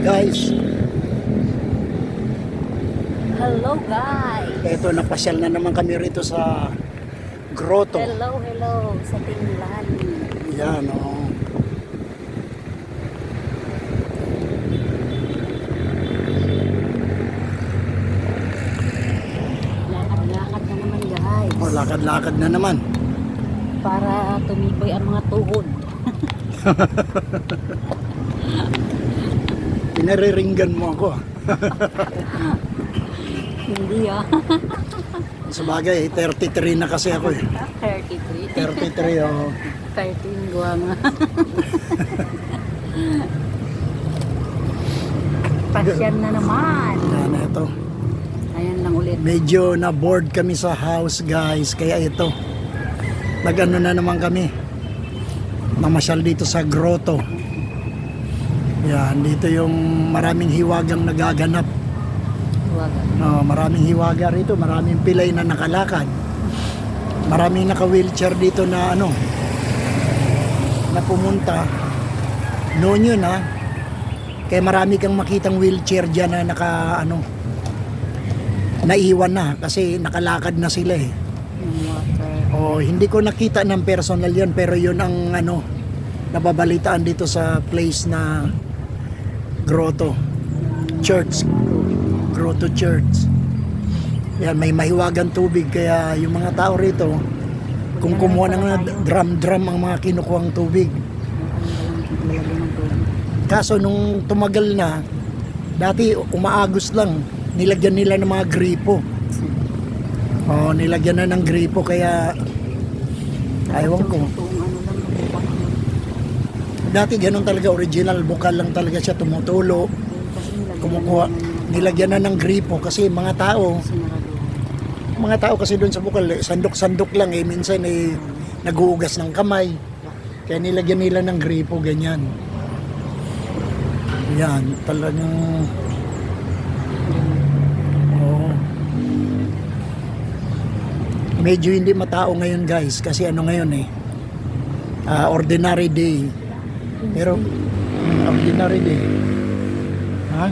guys. Hello guys! Eto, napasyal na naman kami rito sa grotto. Hello, hello sa Tinglan. Yan, oh. Lakad-lakad na naman guys. oh lakad-lakad na naman. Para tumibay ang mga tuhod. Pinariringgan mo ako. Hindi ah. Sa bagay, 33 na kasi ako eh. 33. 33, oh. 13 guwa nga. Pasyan na naman. Yan, ito. Ayan lang ulit. Medyo na-bored kami sa house, guys. Kaya ito. Nag-ano na naman kami. Namasyal dito sa grotto. Yan, dito yung maraming hiwagang nagaganap. Huwag. No, maraming hiwaga rito, maraming pilay na nakalakad. Maraming naka-wheelchair dito na ano na pumunta. Noon yun ha. Kaya marami kang makitang wheelchair diyan na naka ano naiwan na kasi nakalakad na sila eh. Oh, hindi ko nakita ng personal 'yon pero 'yun ang ano nababalitaan dito sa place na Grotto Church. Grotto Church. Yan, may mahiwagang tubig kaya yung mga tao rito kung kumuha ng drum-drum ang mga kinukuhang tubig. Kaso nung tumagal na, dati umaagos lang, nilagyan nila ng mga gripo. Oh, nilagyan na ng gripo kaya Aywan ko. Dati ganun talaga original, bukal lang talaga siya tumutulo, kumukuha. Nilagyan na ng gripo kasi mga tao, mga tao kasi doon sa bukal, eh, sandok-sandok lang eh, minsan eh naguugas ng kamay. Kaya nilagyan nila ng gripo ganyan. Yan, talagang. Medyo hindi matao ngayon guys kasi ano ngayon eh ah, ordinary day. Pero ordinary day. Ha?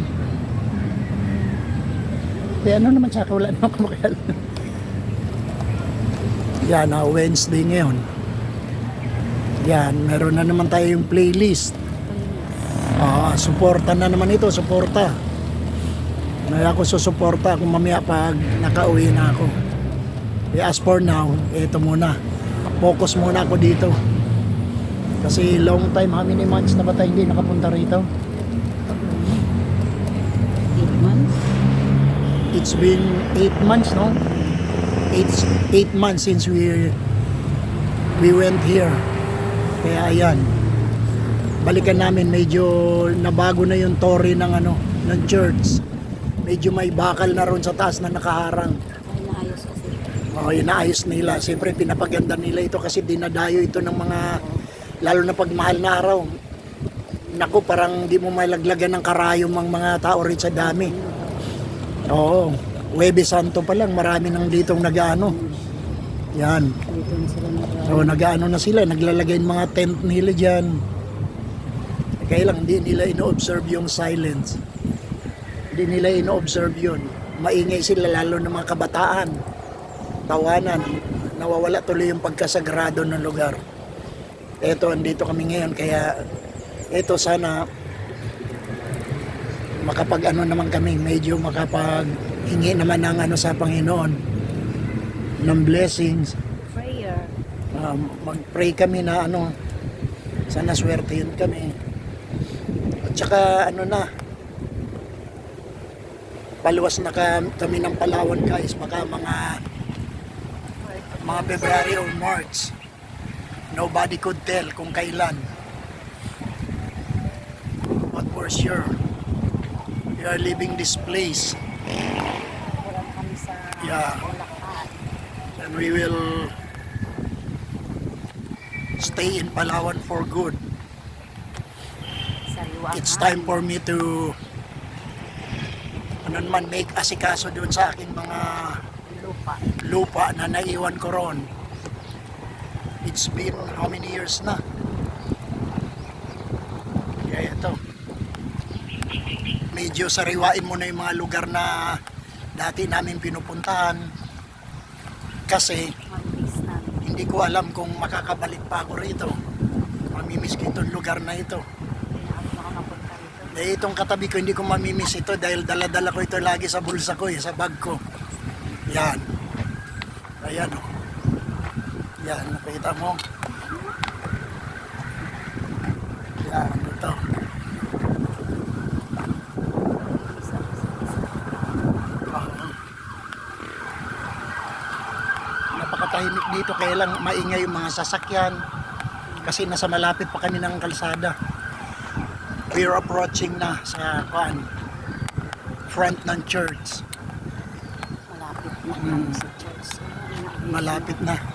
Eh ano naman sa wala naman kumakal. Yan, ah, Wednesday ngayon. Yan, meron na naman tayo yung playlist. Ah, suporta na naman ito, suporta. Kaya ako susuporta kung mamaya pag nakauwi na ako. Eh, as for now, ito muna. Focus muna ako dito. Kasi long time, how many months na ba tayo hindi nakapunta rito? 8 months. It's been 8 months, no? 8 8 months since we we went here. Kaya ayan. Balikan namin medyo nabago na yung story ng ano, ng church. Medyo may bakal na ron sa taas na nakaharang. Ay, naayos kasi. Oh, inaayos nila. Siyempre, pinapaganda nila ito kasi dinadayo ito ng mga, lalo na pag mahal na araw. Naku, parang di mo malaglagan ng karayom ang mga tao rin sa dami. Oo. Webe Santo pa lang, marami nang ditong nag-ano. Yan. So, nag-ano na sila, naglalagay ng mga tent nila dyan. Kaya lang, hindi nila ino-observe yung silence. Hindi nila ino-observe yun. Maingay sila, lalo ng mga kabataan. Tawanan. Nawawala tuloy yung pagkasagrado ng lugar. Eto, andito kami ngayon, kaya eto sana makapag ano naman kami, medyo makapag hingi naman ng ano sa Panginoon ng blessings. Prayer. um, mag-pray kami na ano sana swertihin kami. At saka ano na paluwas na ka, kami ng Palawan guys baka mga mga February or March nobody could tell kung kailan but for sure we are leaving this place Yeah. And we will stay in Palawan for good it's time for me to ano naman make asikaso doon sa aking mga Lupa. lupa na naiwan ko ron it's been how many years na kaya ito medyo sariwain mo na yung mga lugar na dati namin pinupuntahan. Kasi hindi ko alam kung makakabalik pa ako rito. Mamimiss ko itong lugar na ito. Eh, itong katabi ko, hindi ko mamimiss ito dahil dala-dala ko ito lagi sa bulsa ko, eh, sa bag ko. Yan. Ayan, oh. Yan, nakita mo. Yan, ito. Napakatahimik dito, kaya lang maingay yung mga sasakyan. Kasi nasa malapit pa kami ng kalsada. We're approaching na sa kuan, front ng church. Malapit na Mm. sa church. Malapit na.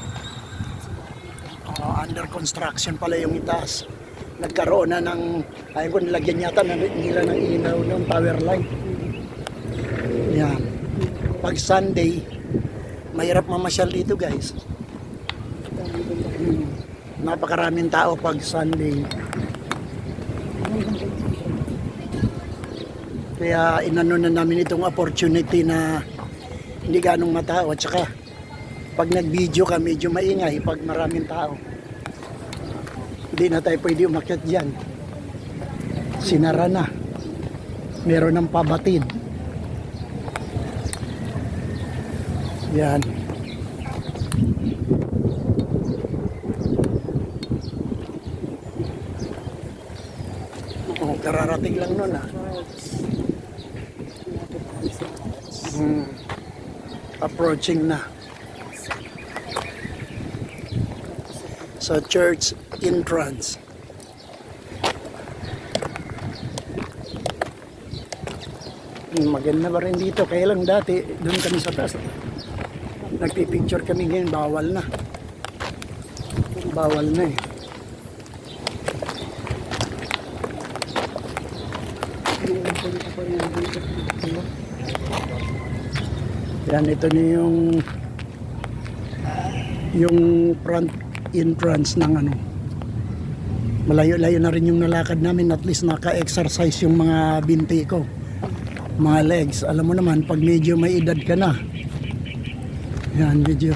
Under construction pala yung itaas. Nagkaroon na ng, ayun ko nilagyan yata na nila ng ilaw ng power line. Yan. Pag Sunday, mahirap mamasyal dito guys. Hmm. Napakaraming tao pag Sunday. Kaya inano na namin itong opportunity na hindi ganong matao at saka pag nag-video ka medyo maingay pag maraming tao. Hindi na tayo pwede umakyat dyan. Sinara na. Meron ng pabatid. Yan. Oh, kararating lang nun ah. Hmm. Approaching na. Sa church entrance. Hmm, Maganda pa rin dito. Kaya lang dati, doon kami sa taas. Nagpipicture kami ngayon, bawal na. Bawal na eh. Yan, ito na yung yung front entrance ng ano. Malayo-layo na rin yung nalakad namin. At least naka-exercise yung mga binti ko. Mga legs. Alam mo naman, pag medyo may edad ka na. Yan, medyo.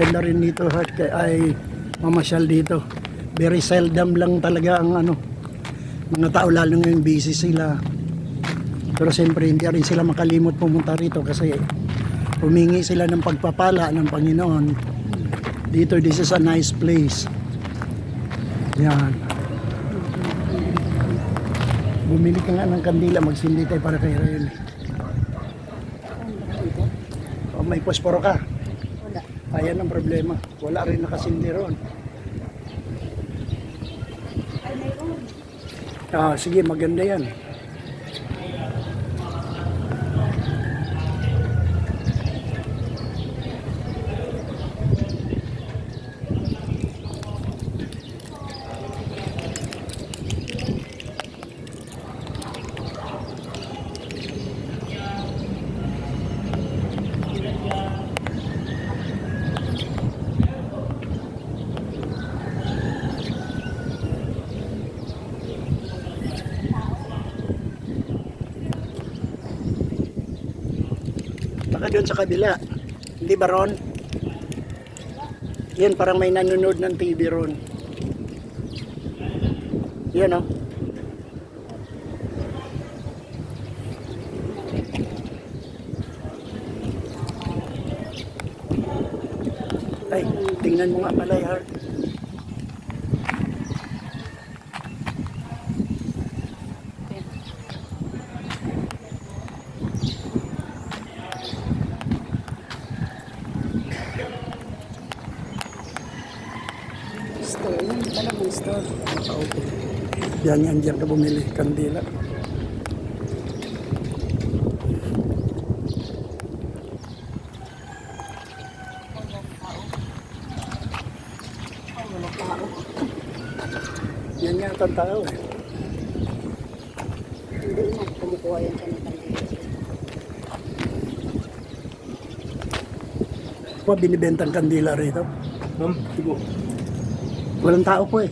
Maganda rin dito heart kay ay mamasyal dito. Very seldom lang talaga ang ano mga tao lalo ngayon busy sila. Pero siyempre hindi rin sila makalimot pumunta rito kasi humingi sila ng pagpapala ng Panginoon. Dito this is a nice place. Yan. Bumili ka nga ng kandila, magsindi tayo para kay Rayon. O, may posporo ka. Ayan ang problema. Wala rin nakasindi ron. Ah, sige, maganda yan. Baka doon sa kabila. Hindi ba ron? Yan, parang may nanonood ng TV ron. Yan oh. Ay, tingnan mo nga pala, Heart. Store. Yun pala may store. Okay. Yan yan, diyan ka bumili, kandila. Yan nga ang tao eh. kumukuha yan ng kandila. Pa binibentang kandila rito. Ma'am, po. Walang tao po eh.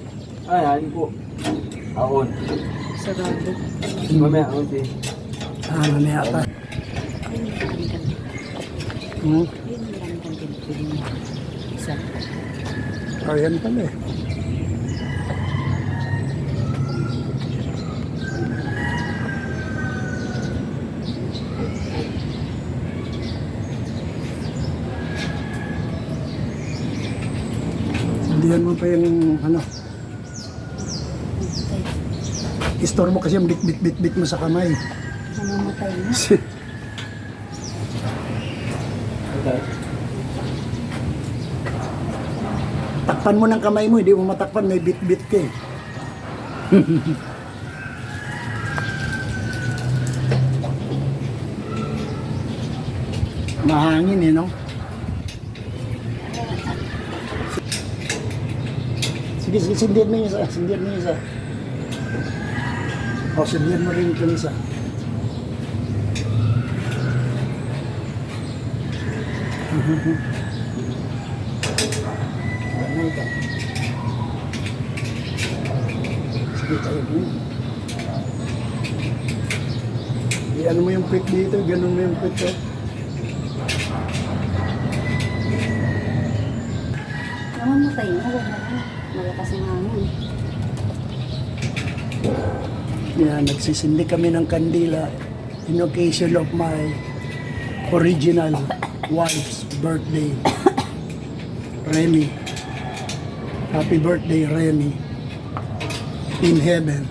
Ay, ano po. Ahon. Sarado. Mamaya, ahon din. Ah, maraming kandila. Hmm. Isa. Ayan pala eh. Hindihan mo pa yung ano, Mo kasi yung bit bit bit bit mo sa kamay. Namamatay na. Takpan mo ng kamay mo, hindi mo matakpan, may bit bit ka eh. Mahangin eh, no? Sige, sige, sindihan mo yung isa. Sindihan mo yung isa. O, sindihan mo rin yung isa. Ano ito? Sige, tayo mo. Iyan mo yung pit dito, ganun mo yung pit oh. Namamatay na. Huwag na lang. Malakas ang hangin. Yan, nagsisindi kami ng kandila in occasion of my original wife's birthday. Remy. Happy birthday, Remy. In heaven.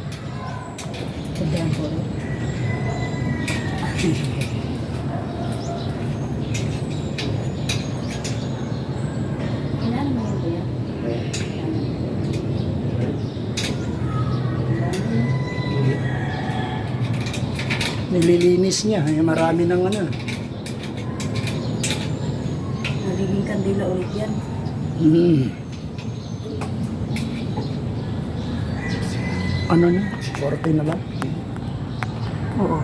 Sabihan ko rin. Kailangan mo yun kuya? Nililinis niya. Eh, marami ng ano. Nagiging kandila ulit yan. Hmm. Ano na? 40 na lang? Oo.